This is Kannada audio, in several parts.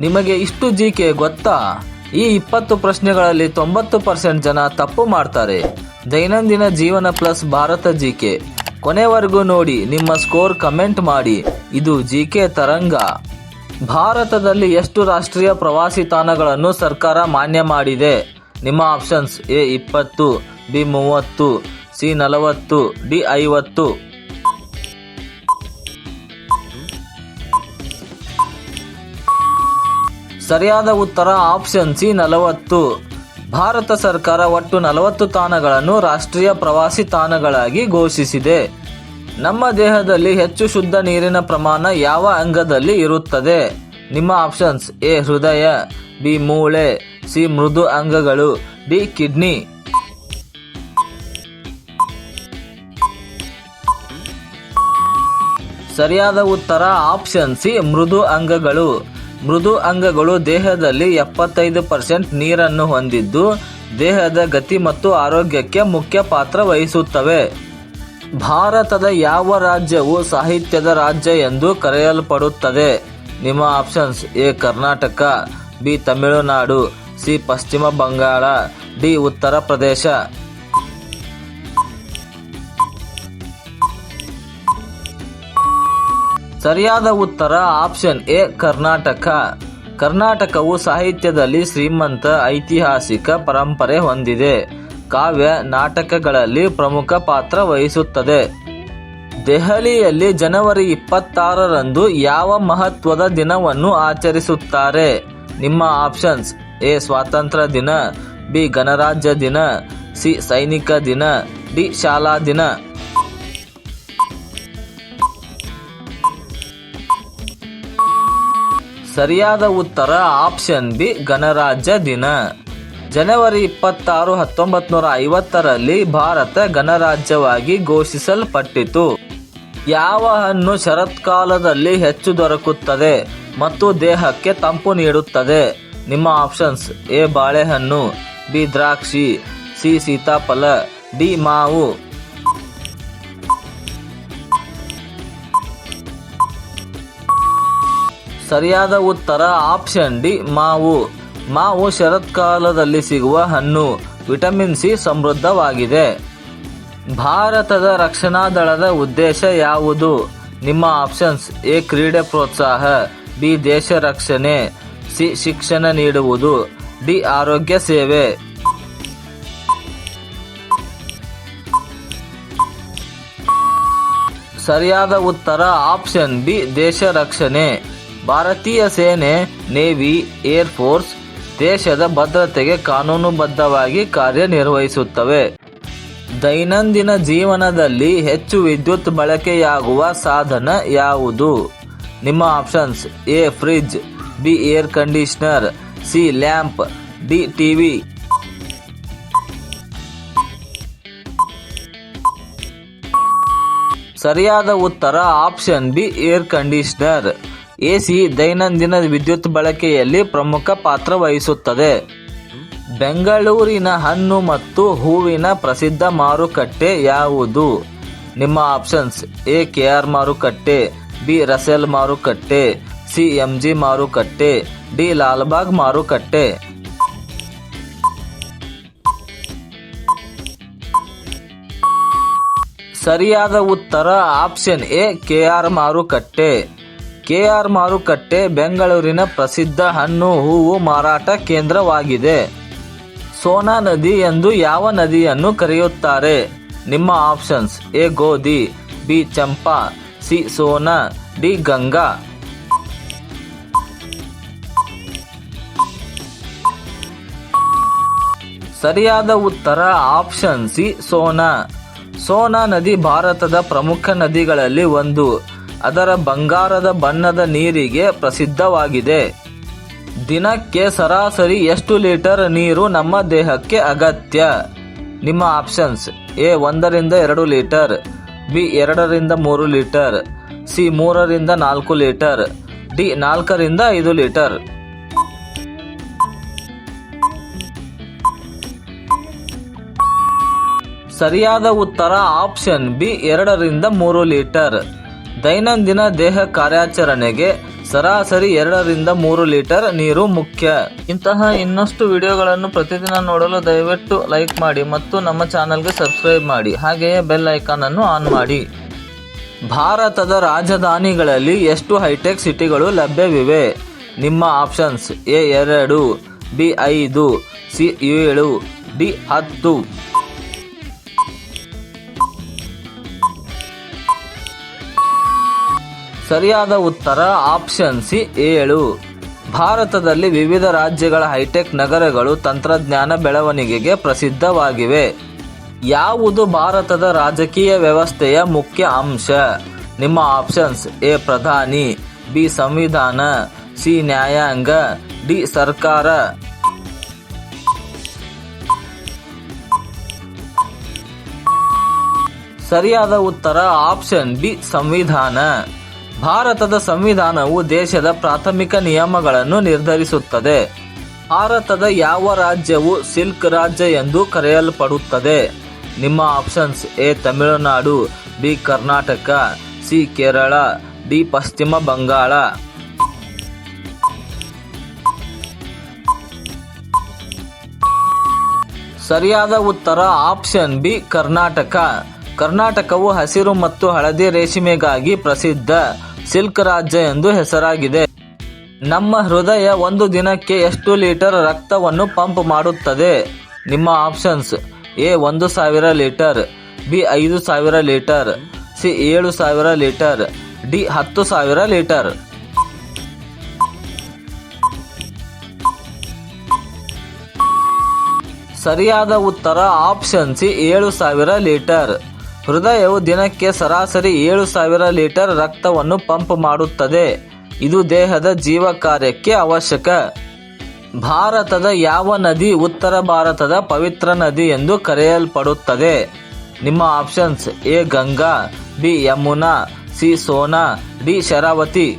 ನಿಮಗೆ ಇಷ್ಟು ಜಿ ಕೆ ಗೊತ್ತಾ? ಈ ಇಪ್ಪತ್ತು ಪ್ರಶ್ನೆಗಳಲ್ಲಿ ತೊಂಬತ್ತು ಪರ್ಸೆಂಟ್ ಜನ ತಪ್ಪು ಮಾಡ್ತಾರೆ. ದೈನಂದಿನ ಜೀವನ ಪ್ಲಸ್ ಭಾರತ ಜಿ ಕೆ ಕೊನೆವರೆಗೂ ನೋಡಿ, ನಿಮ್ಮ ಸ್ಕೋರ್ ಕಮೆಂಟ್ ಮಾಡಿ. ಇದು ಜಿ ಕೆ ತರಂಗ. ಭಾರತದಲ್ಲಿ ಎಷ್ಟು ರಾಷ್ಟ್ರೀಯ ಪ್ರವಾಸಿ ತಾಣಗಳನ್ನು ಸರ್ಕಾರ ಮಾನ್ಯ ಮಾಡಿದೆ? ನಿಮ್ಮ ಆಪ್ಷನ್ಸ್ ಎ ಇಪ್ಪತ್ತು, ಬಿ ಮೂವತ್ತು, ಸಿ ನಲವತ್ತು, ಡಿ ಐವತ್ತು. ಸರಿಯಾದ ಉತ್ತರ ಆಪ್ಷನ್ ಸಿ ನಲವತ್ತು. ಭಾರತ ಸರ್ಕಾರ ಒಟ್ಟು ನಲವತ್ತು ತಾಣಗಳನ್ನು ರಾಷ್ಟ್ರೀಯ ಪ್ರವಾಸಿ ತಾಣಗಳಾಗಿ ಘೋಷಿಸಿದೆ. ನಮ್ಮ ದೇಹದಲ್ಲಿ ಹೆಚ್ಚು ಶುದ್ಧ ನೀರಿನ ಪ್ರಮಾಣ ಯಾವ ಅಂಗದಲ್ಲಿ ಇರುತ್ತದೆ? ನಿಮ್ಮ ಆಪ್ಷನ್ಸ್ ಎ, ಹೃದಯ, ಬಿ, ಮೂಳೆ, ಸಿ, ಮೃದು ಅಂಗಗಳು, ಡಿ, ಕಿಡ್ನಿ. ಸರಿಯಾದ ಉತ್ತರ ಆಪ್ಷನ್ ಸಿ, ಮೃದು ಅಂಗಗಳು. ಮೃದು ಅಂಗಗಳು ದೇಹದಲ್ಲಿ ಎಪ್ಪತ್ತೈದು ಪರ್ಸೆಂಟ್ ನೀರನ್ನು ಹೊಂದಿದ್ದು, ದೇಹದ ಗತಿ ಮತ್ತು ಆರೋಗ್ಯಕ್ಕೆ ಮುಖ್ಯ ಪಾತ್ರ ವಹಿಸುತ್ತವೆ. ಭಾರತದ ಯಾವ ರಾಜ್ಯವು ಸಾಹಿತ್ಯದ ರಾಜ್ಯ ಎಂದು ಕರೆಯಲ್ಪಡುತ್ತದೆ? ನಿಮ್ಮ options A, Karnataka, B, Tamil Nadu, C, Paschima Bangala, D, Uttar Pradesh. ಸರಿಯಾದ ಉತ್ತರ ಆಪ್ಷನ್ ಎ, ಕರ್ನಾಟಕ. ಕರ್ನಾಟಕವು ಸಾಹಿತ್ಯದಲ್ಲಿ ಶ್ರೀಮಂತ ಐತಿಹಾಸಿಕ ಪರಂಪರೆ ಹೊಂದಿದೆ. ಕಾವ್ಯ ನಾಟಕಗಳಲ್ಲಿ ಪ್ರಮುಖ ಪಾತ್ರ ವಹಿಸುತ್ತದೆ. ದೆಹಲಿಯಲ್ಲಿ ಜನವರಿ ಇಪ್ಪತ್ತಾರರಂದು ಯಾವ ಮಹತ್ವದ ದಿನವನ್ನು ಆಚರಿಸುತ್ತಾರೆ? ನಿಮ್ಮ ಆಪ್ಷನ್ಸ್ ಎ, ಸ್ವಾತಂತ್ರ್ಯ ದಿನ, ಬಿ, ಗಣರಾಜ್ಯ ದಿನ, ಸಿ, ಸೈನಿಕ ದಿನ, ಡಿ, ಶಾಲಾ ದಿನ. ಸರಿಯಾದ ಉತ್ತರ ಆಪ್ಷನ್ ಬಿ, ಗಣರಾಜ್ಯ ದಿನ. ಜನವರಿ ಇಪ್ಪತ್ತಾರು ಹತ್ತೊಂಬತ್ತು ನೂರ ಐವತ್ತರಲ್ಲಿ ಭಾರತ ಗಣರಾಜ್ಯವಾಗಿ ಘೋಷಿಸಲ್ಪಟ್ಟಿತು. ಯಾವ ಹಣ್ಣು ಶರತ್ಕಾಲದಲ್ಲಿ ಹೆಚ್ಚು ದೊರಕುತ್ತದೆ ಮತ್ತು ದೇಹಕ್ಕೆ ತಂಪು ನೀಡುತ್ತದೆ? ನಿಮ್ಮ ಆಪ್ಷನ್ಸ್ ಎ, ಬಾಳೆಹಣ್ಣು, ಬಿ, ದ್ರಾಕ್ಷಿ, ಸಿ, ಸೀತಾಫಲ, ಡಿ, ಮಾವು. ಸರಿಯಾದ ಉತ್ತರ ಆಪ್ಷನ್ ಡಿ, ಮಾವು. ಮಾವು ಶರತ್ಕಾಲದಲ್ಲಿ ಸಿಗುವ ಹಣ್ಣು. ವಿಟಮಿನ್ ಸಿ ಸಮೃದ್ಧವಾಗಿದೆ. ಭಾರತದ ರಕ್ಷಣಾ ದಳದ ಉದ್ದೇಶ ಯಾವುದು? ನಿಮ್ಮ ಆಪ್ಷನ್ಸ್, ಎ, ಕ್ರೀಡೆ ಪ್ರೋತ್ಸಾಹ, ಬಿ, ದೇಶ ರಕ್ಷಣೆ, ಸಿ, ಶಿಕ್ಷಣ ನೀಡುವುದು. ಡಿ, ಆರೋಗ್ಯ ಸೇವೆ. ಸರಿಯಾದ ಉತ್ತರ ಆಪ್ಷನ್ ಬಿ ದೇಶ ರಕ್ಷಣೆ. ಭಾರತೀಯ ಸೇನೆ, ನೇವಿ, ಏರ್ ಫೋರ್ಸ್ ದೇಶದ ಭದ್ರತೆಗೆ ಕಾನೂನುಬದ್ಧವಾಗಿ ಕಾರ್ಯನಿರ್ವಹಿಸುತ್ತವೆ. ದೈನಂದಿನ ಜೀವನದಲ್ಲಿ ಹೆಚ್ಚು ವಿದ್ಯುತ್ ಬಳಕೆಯಾಗುವ ಸಾಧನ ಯಾವುದು? ನಿಮ್ಮ options A fridge B, air conditioner, C, lamp, D, TV. ಸರಿಯಾದ ಉತ್ತರ option B, air conditioner. AC ದೈನಂದಿನ ವಿದ್ಯುತ್ ಬಳಕೆಯಲ್ಲಿ ಪ್ರಮುಖ ಪಾತ್ರ ವಹಿಸುತ್ತದೆ. ಬೆಂಗಳೂರಿನ ಹಣ್ಣು ಮತ್ತು ಹೂವಿನ ಪ್ರಸಿದ್ಧ ಮಾರುಕಟ್ಟೆ ಯಾವುದು? ನಿಮ್ಮ ಆಪ್ಷನ್ಸ್ ಎ, ಕೆ, ಆರ್ ಮಾರುಕಟ್ಟೆ, ಬಿ, ರಸೆಲ್ ಮಾರುಕಟ್ಟೆ, ಸಿ, ಎಂ, ಜಿ ಮಾರುಕಟ್ಟೆ, ಡಿ, ಲಾಲ್ಬಾಗ್ ಮಾರುಕಟ್ಟೆ. ಸರಿಯಾದ ಉತ್ತರ ಆಪ್ಷನ್ ಎ, ಕೆ, ಆರ್ ಮಾರುಕಟ್ಟೆ. ಕೆ ಆರ್ ಮಾರುಕಟ್ಟೆ ಬೆಂಗಳೂರಿನ ಪ್ರಸಿದ್ಧ ಹಣ್ಣು ಹೂವು ಮಾರಾಟ ಕೇಂದ್ರವಾಗಿದೆ. ಸೋನಾ ನದಿ ಎಂದು ಯಾವ ನದಿಯನ್ನು ಕರೆಯುತ್ತಾರೆ? ನಿಮ್ಮ options A Godhi, B Champa, C Sona, D Ganga. ಸರಿಯಾದ ಉತ್ತರ ಆಪ್ಷನ್ ಸಿ ಸೋನಾ. ಸೋನಾ ನದಿ ಭಾರತದ ಪ್ರಮುಖ ನದಿಗಳಲ್ಲಿ ಒಂದು. ಅದರ ಬಂಗಾರದ ಬಣ್ಣದ ನೀರಿಗೆ ಪ್ರಸಿದ್ಧವಾಗಿದೆ. ದಿನಕ್ಕೆ ಸರಾಸರಿ ಎಷ್ಟು ಲೀಟರ್ ನೀರು ನಮ್ಮ ದೇಹಕ್ಕೆ ಅಗತ್ಯ? ನಿಮ್ಮ ಆಪ್ಷನ್ಸ್, ಎ ಒಂದರಿಂದ ಎರಡು ಲೀಟರ್, ಬಿ ಎರಡರಿಂದ ಮೂರು ಲೀಟರ್, ಸಿ ಮೂರರಿಂದ ನಾಲ್ಕು ಲೀಟರ್, ಡಿ ನಾಲ್ಕರಿಂದ ಐದು ಲೀಟರ್. ಸರಿಯಾದ ಉತ್ತರ ಆಪ್ಷನ್ ಬಿ ಎರಡರಿಂದ ಮೂರು ಲೀಟರ್. ದೈನಂದಿನ ದೇಹ ಕಾರ್ಯಾಚರಣೆಗೆ ಸರಾಸರಿ ಎರಡರಿಂದ ಮೂರು ಲೀಟರ್ ನೀರು ಮುಖ್ಯ. ಇಂತಹ ಇನ್ನಷ್ಟು ವಿಡಿಯೋಗಳನ್ನು ಪ್ರತಿದಿನ ನೋಡಲು ದಯವಿಟ್ಟು ಲೈಕ್ ಮಾಡಿ ಮತ್ತು ನಮ್ಮ ಚಾನಲ್ಗೆ ಸಬ್ಸ್ಕ್ರೈಬ್ ಮಾಡಿ. ಹಾಗೆಯೇ ಬೆಲ್ ಐಕಾನ್ ಅನ್ನು ಆನ್ ಮಾಡಿ. ಭಾರತದ ರಾಜಧಾನಿಗಳಲ್ಲಿ ಎಷ್ಟು ಹೈಟೆಕ್ ಸಿಟಿಗಳು ಲಭ್ಯವಿವೆ? ನಿಮ್ಮ ಆಪ್ಷನ್ಸ್ ಎ ಎರಡು, ಬಿ ಐದು, ಸಿ ಏಳು, ಡಿ ಹತ್ತು. ಸರಿಯಾದ ಉತ್ತರ ಆಪ್ಷನ್ ಸಿ, ಏಳು. ಭಾರತದಲ್ಲಿ ವಿವಿಧ ರಾಜ್ಯಗಳ ಹೈಟೆಕ್ ನಗರಗಳು ತಂತ್ರಜ್ಞಾನ ಬೆಳವಣಿಗೆಗೆ ಪ್ರಸಿದ್ಧವಾಗಿವೆ. ಯಾವುದು ಭಾರತದ ರಾಜಕೀಯ ವ್ಯವಸ್ಥೆಯ ಮುಖ್ಯ ಅಂಶ? ನಿಮ್ಮ ಆಪ್ಷನ್ಸ್, ಎ, ಪ್ರಧಾನಿ, ಬಿ, ಸಂವಿಧಾನ, ಸಿ, ನ್ಯಾಯಾಂಗ, ಡಿ, ಸರ್ಕಾರ. ಸರಿಯಾದ ಉತ್ತರ ಆಪ್ಷನ್ ಬಿ, ಸಂವಿಧಾನ. ಭಾರತದ ಸಂವಿಧಾನವು ದೇಶದ ಪ್ರಾಥಮಿಕ ನಿಯಮಗಳನ್ನು ನಿರ್ಧರಿಸುತ್ತದೆ. ಭಾರತದ ಯಾವ ರಾಜ್ಯವು ಸಿಲ್ಕ್ ರಾಜ್ಯ ಎಂದು ಕರೆಯಲ್ಪಡುತ್ತದೆ? ನಿಮ್ಮ options A Tamil Nadu, B Karnataka, C Kerala, D Paschima Bangala. ಸರಿಯಾದ ಉತ್ತರ ಆಪ್ಷನ್ ಬಿ ಕರ್ನಾಟಕ. ಕರ್ನಾಟಕವು ಹಸಿರು ಮತ್ತು ಹಳದಿ ರೇಷ್ಮೆಗಾಗಿ ಪ್ರಸಿದ್ಧ. ಸಿಲ್ಕ್ ರಾಜ್ಯ ಎಂದು ಹೆಸರಾಗಿದೆ. ನಮ್ಮ ಹೃದಯ ಒಂದು ದಿನಕ್ಕೆ ಎಷ್ಟು ಲೀಟರ್ ರಕ್ತವನ್ನು ಪಂಪ್ ಮಾಡುತ್ತದೆ? ನಿಮ್ಮ ಆಪ್ಷನ್ಸ್, ಎ ಒಂದು ಸಾವಿರ ಲೀಟರ್, ಬಿ ಐದು ಸಾವಿರ ಲೀಟರ್, ಸಿ ಏಳು ಸಾವಿರ ಲೀಟರ್, ಡಿ ಹತ್ತು ಸಾವಿರ ಲೀಟರ್. ಸರಿಯಾದ ಉತ್ತರ ಆಪ್ಷನ್ ಸಿ ಏಳು ಸಾವಿರ ಲೀಟರ್. ಹೃದಯವು ದಿನಕ್ಕೆ ಸರಾಸರಿ ಏಳು ಸಾವಿರ ಲೀಟರ್ ರಕ್ತವನ್ನು ಪಂಪ್ ಮಾಡುತ್ತದೆ. ಇದು ದೇಹದ ಜೀವ ಕಾರ್ಯಕ್ಕೆ ಅವಶ್ಯಕ. ಭಾರತದ ಯಾವ ನದಿ ಉತ್ತರ ಭಾರತದ ಪವಿತ್ರ ನದಿ ಎಂದು ಕರೆಯಲ್ಪಡುತ್ತದೆ? ನಿಮ್ಮ options A Ganga, B Yamuna, C Sona, D Sharavati.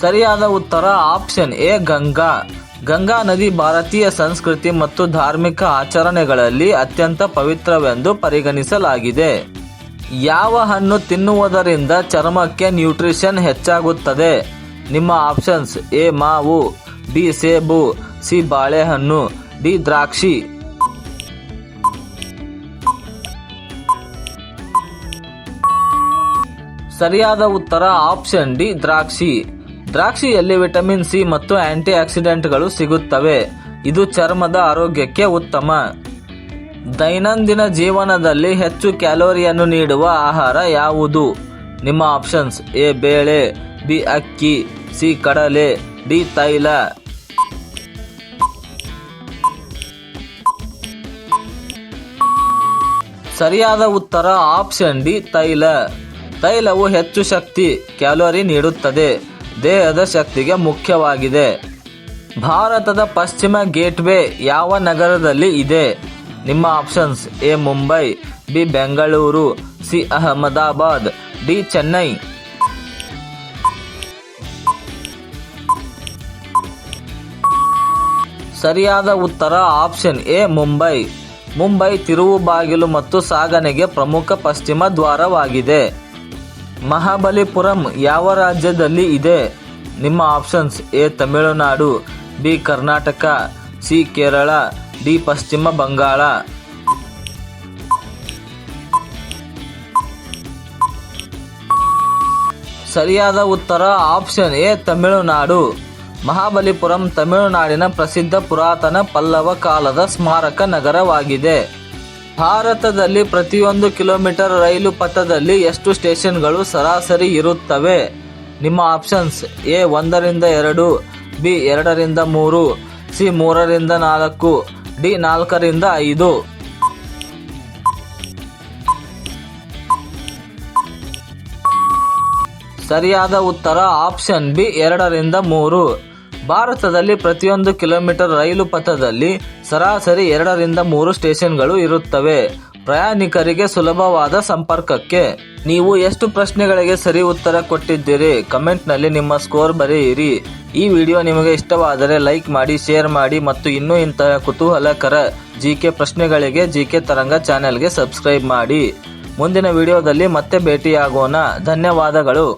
ಸರಿಯಾದ ಉತ್ತರ ಆಪ್ಷನ್ ಎ ಗಂಗಾ. ಗಂಗಾ ನದಿ ಭಾರತೀಯ ಸಂಸ್ಕೃತಿ ಮತ್ತು ಧಾರ್ಮಿಕ ಆಚರಣೆಗಳಲ್ಲಿ ಅತ್ಯಂತ ಪವಿತ್ರವೆಂದು ಪರಿಗಣಿಸಲಾಗಿದೆ. ಯಾವ ಹಣ್ಣು ತಿನ್ನುವುದರಿಂದ ಚರ್ಮಕ್ಕೆ ನ್ಯೂಟ್ರಿಷನ್ ಹೆಚ್ಚಾಗುತ್ತದೆ? ನಿಮ್ಮ ಆಪ್ಷನ್ಸ್ ಎ ಮಾವು, ಬಿ ಸೇಬು, ಸಿ ಬಾಳೆಹಣ್ಣು, ಡಿ ದ್ರಾಕ್ಷಿ. ಸರಿಯಾದ ಉತ್ತರ ಆಪ್ಷನ್ ಡಿ ದ್ರಾಕ್ಷಿ. ದ್ರಾಕ್ಷಿಯಲ್ಲಿ ವಿಟಮಿನ್ ಸಿ ಮತ್ತು ಆಂಟಿ ಆಕ್ಸಿಡೆಂಟ್ಗಳು ಸಿಗುತ್ತವೆ? ಇದು ಚರ್ಮದ ಆರೋಗ್ಯಕ್ಕೆ ಉತ್ತಮ. ದೈನಂದಿನ ಜೀವನದಲ್ಲಿ ಹೆಚ್ಚು ಕ್ಯಾಲೋರಿಯನ್ನು ನೀಡುವ ಆಹಾರ ಯಾವುದು? ನಿಮ್ಮ ಆಪ್ಷನ್ಸ್ ಎ, ಬೇಳೆ, ಬಿ, ಅಕ್ಕಿ, ಸಿ, ಕಡಲೆ, ಡಿ, ತೈಲ. ಸರಿಯಾದ ಉತ್ತರ ಆಪ್ಷನ್ ಡಿ, ತೈಲ. ತೈಲವು ಹೆಚ್ಚು ಶಕ್ತಿ, ಕ್ಯಾಲೋರಿ ನೀಡುತ್ತದೆ. ದೇಹದ ಶಕ್ತಿಗೆ ಮುಖ್ಯವಾಗಿದೆ. ಭಾರತದ ಪಶ್ಚಿಮ ಗೇಟ್ವೇ ಯಾವ ನಗರದಲ್ಲಿ ಇದೆ? ನಿಮ್ಮ options A Mumbai, B Bengaluru, C Ahmedabad, D Chennai. ಸರಿಯಾದ ಉತ್ತರ ಆಪ್ಷನ್ ಎ ಮುಂಬೈ. ಮುಂಬೈ ತಿರುವು ಬಾಗಿಲು ಮತ್ತು ಸಾಗಣೆಗೆ ಪ್ರಮುಖ ಪಶ್ಚಿಮ ದ್ವಾರವಾಗಿದೆ. ಮಹಾಬಲಿಪುರಂ ಯಾವ ರಾಜ್ಯದಲ್ಲಿ ಇದೆ? ನಿಮ್ಮ options A, Tamil Nadu, B, Karnataka, C, Kerala, D, Paschima Bangala. ಸರಿಯಾದ ಉತ್ತರ ಆಪ್ಷನ್ ಎ, ತಮಿಳುನಾಡು. ಮಹಾಬಲಿಪುರಂ ತಮಿಳುನಾಡಿನ ಪ್ರಸಿದ್ಧ ಪುರಾತನ ಪಲ್ಲವ ಕಾಲದ ಸ್ಮಾರಕ ನಗರವಾಗಿದೆ. ಭಾರತದಲ್ಲಿ ಪ್ರತಿಯೊಂದು ಕಿಲೋಮೀಟರ್ ರೈಲು ಪಥದಲ್ಲಿ ಎಷ್ಟು ಸ್ಟೇಷನ್ಗಳು ಸರಾಸರಿ ಇರುತ್ತವೆ? ನಿಮ್ಮ ಆಪ್ಷನ್ಸ್ ಎ ಒಂದರಿಂದ ಎರಡು, ಬಿ ಎರಡರಿಂದ ಮೂರು, ಸಿ ಮೂರರಿಂದ ನಾಲ್ಕು, ಡಿ ನಾಲ್ಕರಿಂದ ಐದು. ಸರಿಯಾದ ಉತ್ತರ ಆಪ್ಷನ್ ಬಿ ಎರಡರಿಂದ ಮೂರು. ಭಾರತದಲ್ಲಿ ಪ್ರತಿಯೊಂದು ಕಿಲೋಮೀಟರ್ ರೈಲು ಪಥದಲ್ಲಿ ಸರಾಸರಿ ಎರಡರಿಂದ ಮೂರು ಸ್ಟೇಷನ್ಗಳು ಇರುತ್ತವೆ. ಪ್ರಯಾಣಿಕರಿಗೆ ಸುಲಭವಾದ ಸಂಪರ್ಕಕ್ಕೆ. ನೀವು ಎಷ್ಟು ಪ್ರಶ್ನೆಗಳಿಗೆ ಸರಿ ಉತ್ತರ ಕೊಟ್ಟಿದ್ದೀರಿ? ಕಮೆಂಟ್ನಲ್ಲಿ ನಿಮ್ಮ ಸ್ಕೋರ್ ಬರೆಯಿರಿ. ಈ ವಿಡಿಯೋ ನಿಮಗೆ ಇಷ್ಟವಾದರೆ ಲೈಕ್ ಮಾಡಿ, ಶೇರ್ ಮಾಡಿ ಮತ್ತು ಇನ್ನೂ ಇಂತಹ ಕುತೂಹಲಕರ ಜಿ ಕೆ ಪ್ರಶ್ನೆಗಳಿಗೆ ಜಿ ಕೆ ತರಂಗ ಚಾನೆಲ್ಗೆ ಸಬ್ಸ್ಕ್ರೈಬ್ ಮಾಡಿ. ಮುಂದಿನ ವಿಡಿಯೋದಲ್ಲಿ ಮತ್ತೆ ಭೇಟಿಯಾಗೋಣ. ಧನ್ಯವಾದಗಳು.